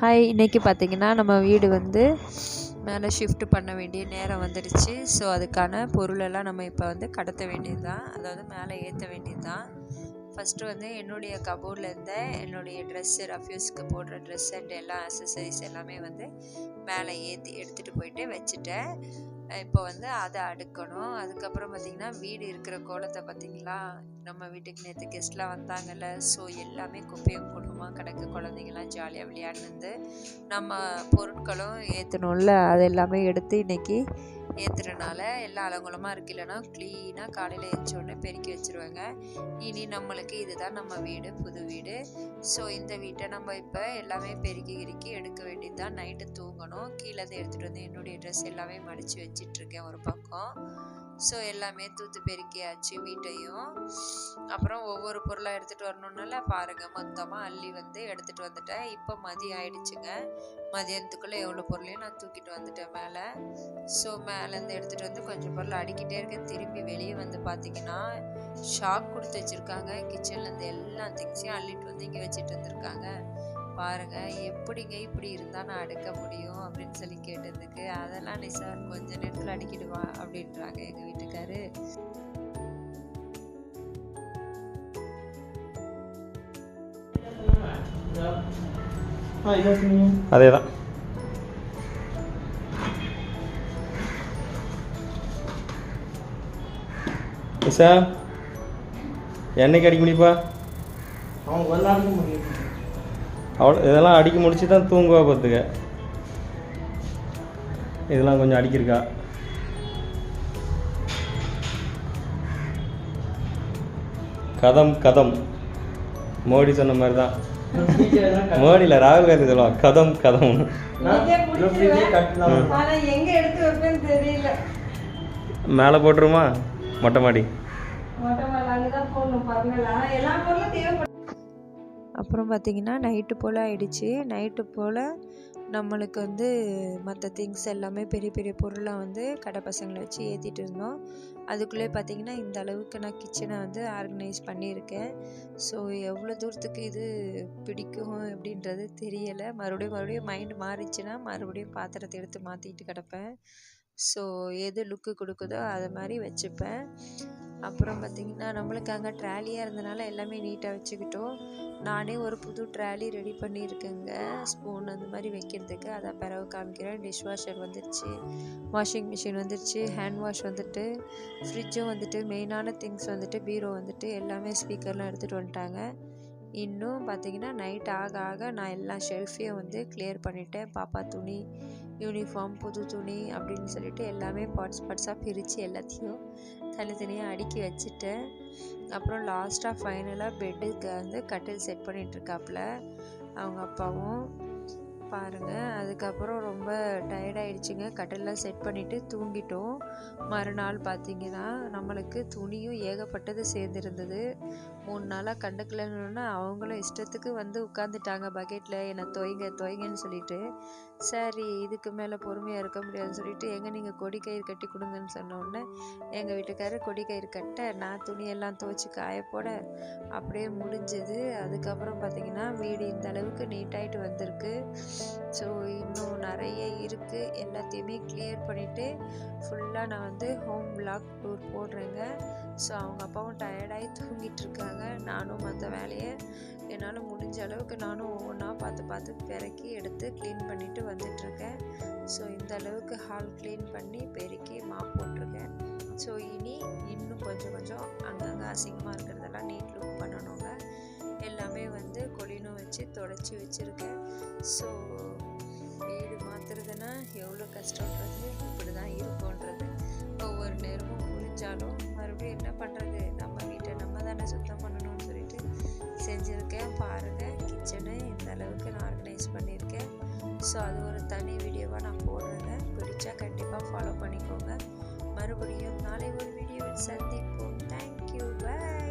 Hi இன்றைக்கி பார்த்தீங்கன்னா நம்ம வீடு வந்து மேலே ஷிஃப்ட் பண்ண வேண்டிய நேரம் வந்துடுச்சு. ஸோ அதுக்கான பொருளெல்லாம் நம்ம இப்போ வந்து கடத்த வேண்டியது தான் அதாவது மேலே ஏற்ற வேண்டியது தான் ஃபஸ்ட்டு வந்து என்னுடைய கபோர்டில் இருந்த என்னுடைய ட்ரெஸ்ஸு ரஃப்யூஸ்க்கு போடுற ட்ரெஸ் அண்ட் எல்லா அசசரிஸ் எல்லாமே வந்து மேலே ஏற்றி எடுத்துகிட்டு போயிட்டு வச்சுட்டேன். இப்போ வந்து அதை அடுக்கணும். அதுக்கப்புறம் பார்த்திங்கன்னா வீடு இருக்கிற கோலத்தை பார்த்திங்களா நம்ம வீட்டுக்கு நேற்று கெஸ்ட்லாம் வந்தாங்கல்ல. ஸோ எல்லாமே குப்பையும் குடும்பமாக கிடக்கு. குழந்தைங்கலாம் ஜாலியாக விளையாடுனது. நம்ம பொருட்களும் ஏற்றணும்ல அது எல்லாமே எடுத்து இன்றைக்கி ஏற்றுறனால எல்லா அலங்குலமாக இருக்கு. இல்லைன்னா க்ளீனாக காலையில் எழுந்தோடனே பெருக்கி வச்சுருவாங்க. இனி நம்மளுக்கு இதுதான் நம்ம வீடு புது வீடு. ஸோ இந்த வீட்டை நம்ம இப்போ எல்லாமே பெருக்கி கிருக்கி எடுக்க வேண்டியது தான் நைட்டு தூங்கணும். கீழே தான் எடுத்துகிட்டு வந்து என்னுடைய ட்ரெஸ் எல்லாமே மடித்து வச்சிட்ருக்கேன் ஒரு பக்கம். ஸோ எல்லாமே தூத்து பெருக்கியாச்சு வீட்டையும். அப்புறம் ஒவ்வொரு பொருளாக எடுத்துகிட்டு வரணுன்னால பாருங்கள் மொத்தமாக அள்ளி வந்து எடுத்துகிட்டு வந்துட்டேன். இப்போ மதியம் ஆயிடுச்சுங்க. மதியானத்துக்குள்ளே எவ்வளோ பொருளையும் நான் தூக்கிட்டு வந்துட்டேன் மேலே. ஸோ மேலேருந்து எடுத்துகிட்டு வந்து கொஞ்சம் பொருள் அடிக்கிட்டே இருக்கேன். திரும்பி வெளியே வந்து பார்த்தீங்கன்னா ஷாக் கொடுத்து வச்சுருக்காங்க. கிச்சன்லேருந்து எல்லா திங்ஸையும் அள்ளிட்டு வந்து இங்கே வச்சுட்டு வந்திருக்காங்க. பாருங்க எப்படிங்க இப்படி இருந்தால் நான் அடுக்க முடியும்? அப்படின்னு சொல்லி கேட்டதுக்கு அதெல்லாம் நீ சார் கொஞ்ச நேரத்தில் அடிக்கிடுவா அப்படின்றாங்க எங்கள் வீட்டுக்காரு. அதே தான் நிஷா என்னைக்கு அடிக்க முடியுப்பா அவங்க விளாட முடியும். அவ்வளோ இதெல்லாம் அடிக்க முடிச்சு தான் தூங்குவா பார்த்துக்க. இதெல்லாம் கொஞ்சம் அடிக்கிருக்கா கதம் கதம். மோடி சொன்ன மாதிரி தான். மோடியில் ராகுல் காந்தி சொல்லுவான் கதம் கதம். மேலே போட்டுருமா? மொட்டை மாடி. அப்புறம் பார்த்திங்கன்னா நைட்டு போல் ஆயிடுச்சு. நைட்டு போல் நம்மளுக்கு வந்து மற்ற திங்ஸ் எல்லாமே பெரிய பெரிய பொருளாக வந்து கடை பசங்களை வச்சு ஏற்றிட்டு இருந்தோம். அதுக்குள்ளே பார்த்திங்கன்னா இந்த அளவுக்கு நான் கிச்சனை வந்து ஆர்கனைஸ் பண்ணியிருக்கேன். ஸோ எவ்வளோ தூரத்துக்கு இது பிடிக்கும் அப்படின்றது தெரியலை. மறுபடியும் மறுபடியும் மைண்டு மாறிச்சுன்னா மறுபடியும் பாத்திரத்தை எடுத்து மாற்றிட்டு கிடப்பேன். ஸோ எது லுக்கு கொடுக்குதோ அதை மாதிரி வச்சுப்பேன். அப்புறம் பார்த்திங்கன்னா நம்மளுக்கு அங்கே ட்ராலியாக இருந்தனால எல்லாமே நீட்டாக வச்சுக்கிட்டோம். நானே ஒரு புது ட்ராலி ரெடி பண்ணியிருக்கேங்க. ஸ்பூன் அந்த மாதிரி வைக்கிறதுக்கு. அதை பிறகு காமிக்கிறேன். டிஷ் வாஷர் வந்துருச்சு. வாஷிங் மிஷின் வந்துருச்சு. ஹேண்ட் வாஷ் வந்துட்டு ஃப்ரிட்ஜும் வந்துட்டு மெயினான திங்ஸ் வந்துட்டு பீரோ வந்துட்டு எல்லாமே ஸ்பீக்கர்லாம் எடுத்துகிட்டு வந்துட்டாங்க. இன்னும் பார்த்தீங்கன்னா நைட் ஆக ஆக நான் எல்லா ஷெல்ஃபையும் வந்து கிளியர் பண்ணிட்டேன். பாப்பா துணி யூனிஃபார்ம் புது துணி அப்படின்னு சொல்லிட்டு எல்லாமே பார்ட்ஸ் பார்ட்ஸாக பிரித்து எல்லாத்தையும் தனித்தனியாக அடுக்கி வச்சுட்டேன் அப்புறம் லாஸ்ட்டாக ஃபைனலாக பெட்டுக்கு வந்து கட்டில் செட் பண்ணிகிட்ருக்காப்புல அவங்க அப்பாவும் பாருங்கள் அதுக்கப்புறம் ரொம்ப டயர்டாயிடுச்சுங்க கட்டெல்லாம் செட் பண்ணிவிட்டு தூங்கிட்டோம். மறுநாள் பார்த்தீங்கன்னா நம்மளுக்கு துணியும் ஏகப்பட்டது சேர்ந்துருந்தது. மூணு நாளாக கண்டுக்கலன்னா அவங்களும் இஷ்டத்துக்கு வந்து உட்காந்துட்டாங்க பக்கெட்டில் என்னை தொய்ங்க தொய்ங்கன்னு சொல்லிட்டு. சரி இதுக்கு மேலே பொறுமையாக இருக்க முடியாதுன்னு சொல்லிட்டு எங்கே நீங்கள் கொடி கயிறு கட்டி கொடுங்கன்னு சொன்னோடனே எங்கள் வீட்டுக்காரர் கொடி கயிறு கட்ட நான் துணியெல்லாம் துவச்சி காய போட அப்படியே முடிஞ்சது. அதுக்கப்புறம் பார்த்தீங்கன்னா வீடு இந்த அளவுக்கு நீட்டாயிட்டு வந்திருக்கு. ஸோ இன்னும் நிறைய இருக்குது எல்லாத்தையுமே கிளியர் பண்ணிவிட்டு ஃபுல்லாக நான் வந்து ஹோம் பிளாக் டூர் போடுறேங்க. ஸோ அவங்க அப்பாவும் டயர்டாகி தூங்கிட்டு இருக்காங்க. நானும் மற்ற வேலையை என்னால் முடிஞ்ச அளவுக்கு நானும் ஒவ்வொன்றா பார்த்து பார்த்து பிறக்கி எடுத்து க்ளீன் பண்ணிவிட்டு வந்துட்டுருக்கேன் ஸோ இந்த அளவுக்கு ஹால் க்ளீன் பண்ணி பெருக்கி வச்சு தொடச்சி வச்சுருக்கேன். ஸோ வீடு மாற்றுறதுன்னா எவ்வளோ கஷ்டன்றது இப்படி தான் இருக்கும்ன்றது. ஒவ்வொரு நேரமும் புரிஞ்சாலும் மறுபடியும் என்ன பண்ணுறது நம்ம வீட்டை நம்ம தானே சுத்தம் பண்ணணும்னு சொல்லிட்டு செஞ்சுருக்கேன். பாருங்கள் கிச்சனை இந்த அளவுக்கு நான் ஆர்கனைஸ் பண்ணியிருக்கேன் ஸோ அது ஒரு தனி வீடியோவாக நான் போடுறேங்க. பிடிச்சா கண்டிப்பாக ஃபாலோ பண்ணிக்கோங்க. மறுபடியும் நாளை ஒரு வீடியோவில் சந்திப்போம். Thank you bye